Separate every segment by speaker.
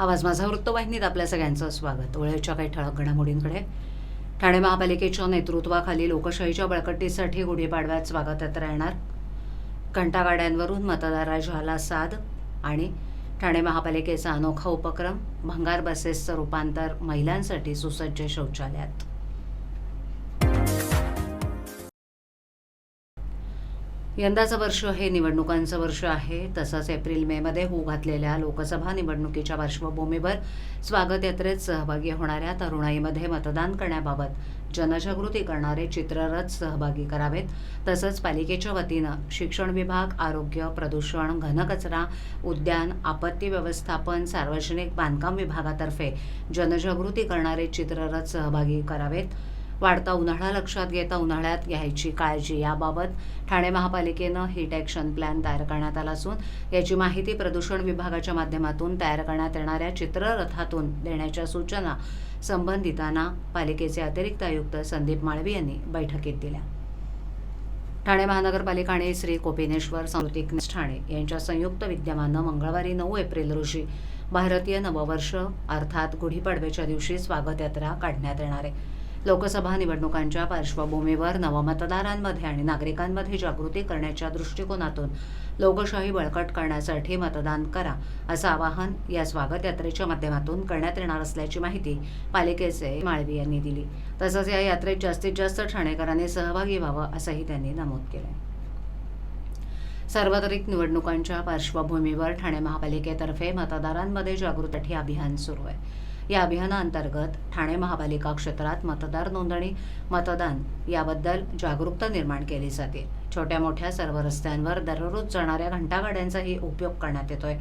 Speaker 1: आवाज माझा वृत्तवाहिनीत आपल्या सगळ्यांचं स्वागत. ओळ्याच्या काही ठळक घडामोडींकडे. ठाणे महापालिकेच्या नेतृत्वाखाली लोकशाहीच्या बळकटीसाठी गुढीपाडव्यात स्वागत यात्रा येणार घंटागाड्यांवरून मतदाराला साध आणि ठाणे महापालिकेचा अनोखा उपक्रम भंगार बसेसचं रूपांतर महिलांसाठी सुसज्ज शौचालयात. यंदाचं वर्ष हे निवडणुकांचं वर्ष आहे. तसंच एप्रिल मे मध्ये होऊ घातलेल्या लोकसभा निवडणुकीच्या पार्श्वभूमीवर स्वागत यात्रेत सहभागी होणाऱ्या तरुणाईमध्ये मतदान करण्याबाबत जनजागृती करणारे चित्ररथ सहभागी करावेत. तसंच पालिकेच्या वतीनं शिक्षण विभाग आरोग्य प्रदूषण घनकचरा उद्यान आपत्ती व्यवस्थापन सार्वजनिक बांधकाम विभागातर्फे जनजागृती करणारे चित्ररथ सहभागी करावेत. वाढता उन्हाळा लक्षात घेता उन्हाळ्यात घ्यायची काळजी. याबाबत ठाणे महापालिकेनं हिट ॲक्शन प्लॅन तयार करण्यात आला असून याची माहिती प्रदूषण विभागाच्या माध्यमातून तयार करण्यात येणाऱ्या चित्ररथातून देण्याच्या सूचना संबंधितांना पालिकेचे अतिरिक्त आयुक्त संदीप माळवी यांनी बैठकीत दिल्या. ठाणे महानगरपालिका आणि श्री कोपिनेश्वर सांस्कृतिक ठाणे यांच्या संयुक्त विद्यमानं मंगळवारी नऊ एप्रिल रोजी भारतीय नववर्ष अर्थात गुढीपाडव्याच्या दिवशी स्वागत यात्रा काढण्यात येणार आहे. लोकसभा निवडणुकांच्या पार्श्वभूमीवर नवमतदारांमध्ये आणि नागरिकांमध्ये जागृती करण्याच्या दृष्टिकोनातून लोकशाही बळकट करण्यासाठी मतदान करा असं आवाहन या स्वागत यात्रेच्या माध्यमातून करण्यात येणार असल्याची माहिती पालिकेचे माळवी यांनी दिली. तसंच या यात्रेत जास्तीत जास्त ठाणेकरांनी सहभागी व्हावं असंही त्यांनी नमूद केलं सार्वत्रिक निवडणुकांच्या पार्श्वभूमीवर ठाणे महापालिकेतर्फे मतदारांमध्ये जागृती अभियान सुरू आहे. या अभियानाअंतर्गत ठाणे महापालिका क्षेत्रात मतदार नोंदणी मतदान याबद्दल जागरूकता निर्माण केली जाते. छोट्या मोठ्या सर्व रस्त्यांवर दररोज जाणाऱ्या घंटागाड्यांचाही उपयोग करण्यात येतोय.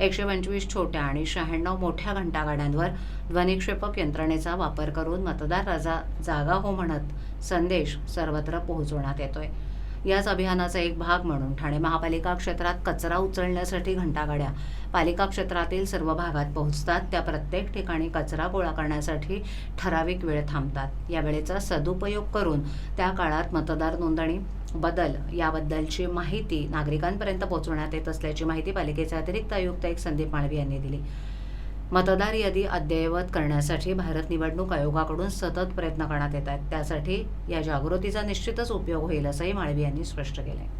Speaker 1: एकशे पंचवीस छोट्या आणि शहाण्णव मोठ्या घंटागाड्यांवर ध्वनिक्षेपक यंत्रणेचा वापर करून मतदार राजा जागा हो म्हणत संदेश सर्वत्र पोहोचवण्यात येतोय. याच अभियानाचा एक भाग म्हणून ठाणे महापालिका क्षेत्रात कचरा उचलण्यासाठी घंटागाड्या पालिका क्षेत्रातील सर्व भागात पोहोचतात. त्या प्रत्येक ठिकाणी कचरा गोळा करण्यासाठी ठराविक वेळ थांबतात. या वेळेचा सदुपयोग करून त्या काळात मतदार नोंदणी बदल याबद्दलची माहिती नागरिकांपर्यंत पोहोचवण्यात येत असल्याची माहिती पालिकेचे अतिरिक्त आयुक्त एक संदीप माळवी यांनी दिली. मतदार यादी अद्ययावत करण्यासाठी भारत निवडणूक आयोगाकडून सतत प्रयत्न करण्यात येत आहेत. त्यासाठी या जागृतीचा निश्चितच उपयोग होईल असंही माळवी यांनी स्पष्ट केलं आहे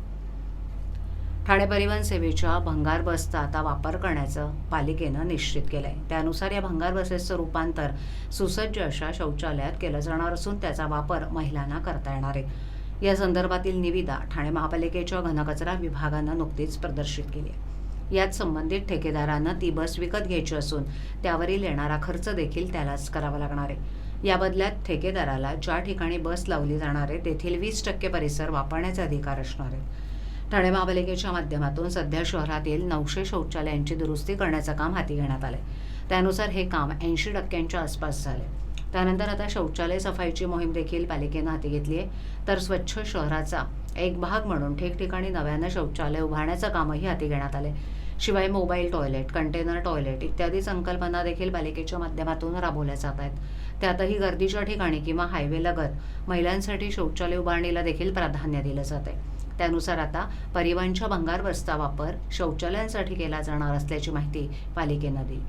Speaker 1: ठाणे परिवहन सेवेच्या भंगार बसचा आता वापर करण्याचं पालिकेनं निश्चित केलंय. त्यानुसार या भंगार बसेसचं रूपांतर सुसज्ज अशा शौचालयात केलं जाणार असून त्याचा वापर महिलांना करता येणार आहे. या संदर्भातील निविदा ठाणे महापालिकेच्या घनकचरा विभागानं नुकतीच प्रदर्शित केली आहे. यात संबंधित ठेकेदारानं ती बस विकत घ्यायची असून त्यावरील येणारा खर्च देखील त्यालाच करावा लागणार आहे. या बदल्यात ठेकेदाराला ज्या ठिकाणी बस लावली जाणार आहे तेथील वीस टक्के परिसर वापरण्याचे अधिकार असणार आहेत. ठाणे महापालिकेच्या माध्यमातून सध्या शहरातील नऊशे शौचालयांची दुरुस्ती करण्याचं काम हाती घेण्यात आलंय. त्यानुसार हे काम ऐंशी टक्क्यांच्या आसपास झाले त्यानंतर आता शौचालय सफाईची मोहीम देखील पालिकेनं हाती घेतली आहे. तर स्वच्छ शहराचा एक भाग म्हणून ठिकठिकाणी नव्यानं शौचालय उभारण्याचं कामही हाती घेण्यात आले शिवाय मोबाईल टॉयलेट कंटेनर टॉयलेट इत्यादी संकल्पना देखील पालिकेच्या माध्यमातून राबवल्या जात आहेत. त्यातही गर्दीच्या ठिकाणी किंवा हायवे लगत महिलांसाठी शौचालय उभारणीला देखील प्राधान्य दिलं जात आहे. त्यानुसार आता परिवहनच्या भंगार बसचा वापर शौचालयांसाठी केला जाणार असल्याची माहिती पालिकेनं दिली.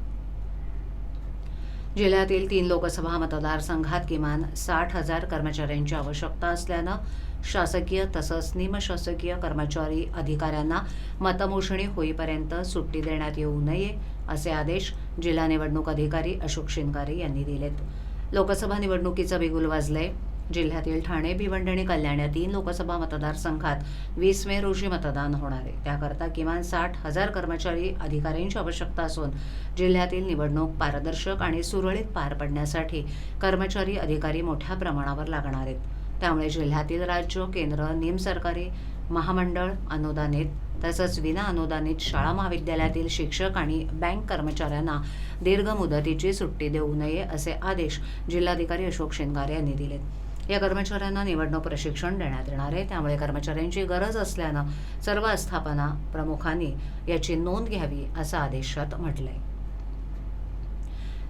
Speaker 1: जिल्ह्यातील तीन लोकसभा मतदारसंघात किमान साठ हजार कर्मचाऱ्यांची आवश्यकता असल्यानं शासकीय तसंच निमशासकीय कर्मचारी अधिकाऱ्यांना मतमोजणी होईपर्यंत सुट्टी देण्यात येऊ नये असे आदेश जिल्हा निवडणूक अधिकारी अशोक शिंगारे यांनी दिलेत. लोकसभा निवडणुकीचं बिगुल वाजलंय. जिल्ह्यातील ठाणे भिवंडी आणि कल्याण या तीन लोकसभा मतदारसंघात वीस मे रोजी मतदान होणार आहे. त्याकरता किमान साठ हजार कर्मचारी अधिकाऱ्यांची आवश्यकता असून जिल्ह्यातील निवडणूक पारदर्शक आणि सुरळीत पार पडण्यासाठी कर्मचारी अधिकारी मोठ्या प्रमाणावर लागणार आहेत. त्यामुळे जिल्ह्यातील राज्य केंद्र निमसरकारी महामंडळ अनुदानित तसंच विना अनुदानित शाळा महाविद्यालयातील शिक्षक आणि बँक कर्मचाऱ्यांना दीर्घ मुदतीची सुट्टी देऊ नये असे आदेश जिल्हाधिकारी अशोक शेंगारे यांनी दिलेत. या कर्मचाऱ्यांना निवडणूक प्रशिक्षण देण्यात येणार आहे. त्यामुळे कर्मचाऱ्यांची गरज असल्यानं सर्व आस्थापना प्रमुखांनी याची नोंद घ्यावी असं आदेशात म्हटलंय.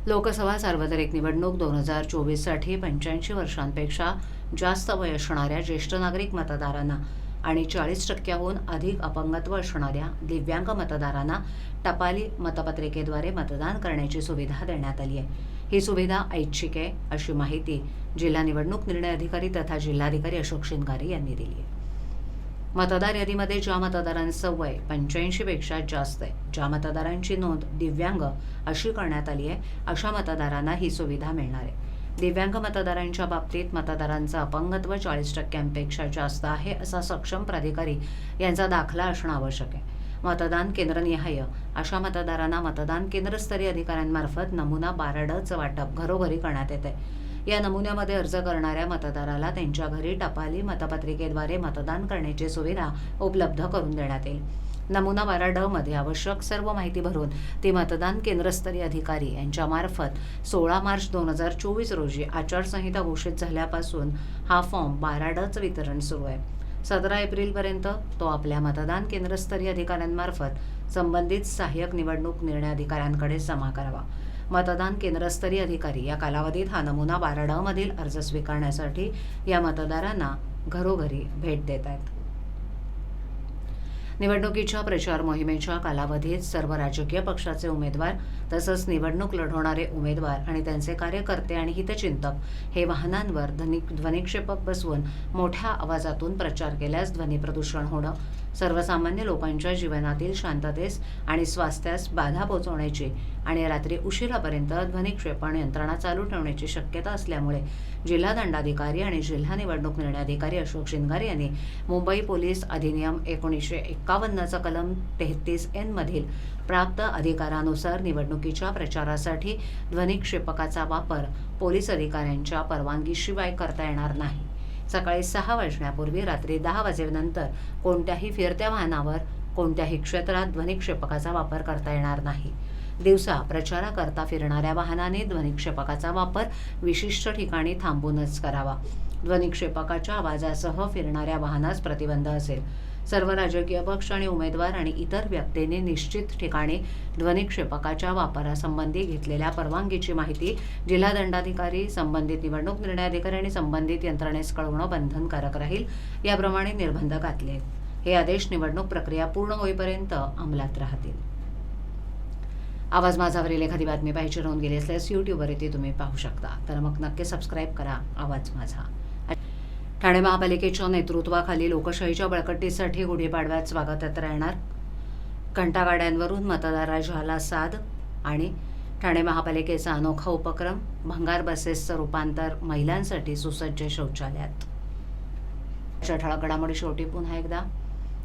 Speaker 1: लोकसभा सार्वत्रिक निवडणूक दोन हजार चोवीससाठी पंच्याऐंशी वर्षांपेक्षा जास्त वय असणाऱ्या ज्येष्ठ नागरिक मतदारांना आणि चाळीस टक्क्याहून अधिक अपंगत्व असणाऱ्या दिव्यांग मतदारांना टपाली मतपत्रिकेद्वारे मतदान करण्याची सुविधा देण्यात आली आहे. ही सुविधा ऐच्छिक आहे अशी माहिती जिल्हा निवडणूक निर्णय अधिकारी तथा जिल्हाधिकारी अशोक शिंगारे यांनी दिली आहे. मतदार यादीमध्ये ज्या मतदारांचं वय पंच्याऐंशीपेक्षा जास्त आहे ज्या मतदारांची नोंद दिव्यांग अशी करण्यात आली आहे अशा मतदारांना ही सुविधा मिळणार आहे. दिव्यांग मतदारांच्या बाबतीत मतदारांचं अपंगत्व चाळीस टक्क्यांपेक्षा जास्त आहे असा सक्षम प्राधिकारी यांचा दाखला असणं आवश्यक आहे. मतदान केंद्रनिहाय अशा मतदारांना मतदान केंद्रस्तरीय अधिकाऱ्यांमार्फत नमुना बारडचं वाटप घरोघरी करण्यात येते या नमुन्यामध्ये अर्ज करणाऱ्या मतदाराला त्यांच्या घरी टपाली मतपत्रिकेद्वारे मतदान करण्याची सुविधा उपलब्ध करून देण्यात येईल. नमुना बारा ड मध्ये आवश्यक सर्व माहिती भरून ते मतदान केंद्रस्तरीय अधिकारी यांच्यामार्फत सोळा मार्च दोन हजार चोवीस रोजी आचारसंहिता घोषित झाल्यापासून हा फॉर्म बारा डचं वितरण सुरू आहे. सतरा एप्रिलपर्यंत तो आपल्या मतदान केंद्रस्तरीय अधिकाऱ्यांमार्फत संबंधित सहाय्यक निवडणूक निर्णय अधिकाऱ्यांकडे जमा करावा. मतदान केंद्रस्तरीय अधिकारी या कालावधीत हा नमुना बारा डमधील मधील अर्ज स्वीकारण्यासाठी या मतदारांना घरोघरी भेट देत आहेत. निवडणुकीच्या प्रचार मोहिमेच्या कालावधीत सर्व राजकीय पक्षाचे उमेदवार तसंच निवडणूक लढवणारे उमेदवार आणि त्यांचे कार्यकर्ते आणि हितचिंतक हे वाहनांवर ध्वनी ध्वनिक्षेपक बसवून मोठ्या आवाजातून प्रचार केल्यास ध्वनी प्रदूषण होणं सर्वसामान्य लोकांच्या जीवनातील शांततेस आणि स्वास्थ्यास बाधा पोहोचवण्याची आणि रात्री उशिरापर्यंत ध्वनिक्षेपण यंत्रणा चालू ठेवण्याची शक्यता असल्यामुळे जिल्हा दंडाधिकारी आणि जिल्हा निवडणूक निर्णय अधिकारी अशोक शिंगारे यांनी मुंबई पोलीस अधिनियम एकोणीसशे एक्कावन्नचा कलम तेहतीस एनमधील प्राप्त अधिकारानुसार निवडणुकीच्या प्रचारासाठी ध्वनिक्षेपकाचा वापर पोलीस अधिकाऱ्यांच्या परवानगीशिवाय करता येणार नाही. सकाळी सहा वाजण्यापूर्वी रात्री दहा वाजेनंतर कोणत्याही फिरत्या वाहनावर कोणत्याही क्षेत्रात ध्वनिक्षेपकाचा वापर करता येणार नाही. दिवसा प्रचाराकरता फिरणाऱ्या वाहनाने ध्वनिक्षेपकाचा वापर विशिष्ट ठिकाणी थांबूनच करावा. ध्वनिक्षेपकाच्या आवाजासह फिरणाऱ्या वाहनास प्रतिबंध असेल. सर्व राजकीय पक्ष आणि उमेदवार आणि इतर व्यक्तींनी निश्चित ठिकाणी ध्वनिक्षेपकाच्या वापरासंबंधी घेतलेल्या परवानगीची माहिती जिल्हा दंडाधिकारी संबंधित निवडणूक निर्णय अधिकारी आणि संबंधित यंत्रणेस कळवणं बंधनकारक राहील याप्रमाणे निर्बंध घातले. हे आदेश निवडणूक प्रक्रिया पूर्ण होईपर्यंत अंमलात राहतील. आवाज माझावरील एखादी बातमी पाहिजे राहून गेली असल्यास यूट्यूबवर ती तुम्ही पाहू शकता. तर मग नक्की सबस्क्राईब करा. आवाज माझा. ठाणे महापालिकेच्या नेतृत्वाखाली लोकशाहीच्या बळकटीसाठी गुढीपाडव्यात स्वागतात राहणार. घंटागाड्यांवरून मतदाराला साध आणि ठाणे महापालिकेचा अनोखा उपक्रम भंगार बसेसचं रूपांतर महिलांसाठी सुसज्ज शौचालयात. अशा ठळक घडामोडी शेवटी पुन्हा एकदा.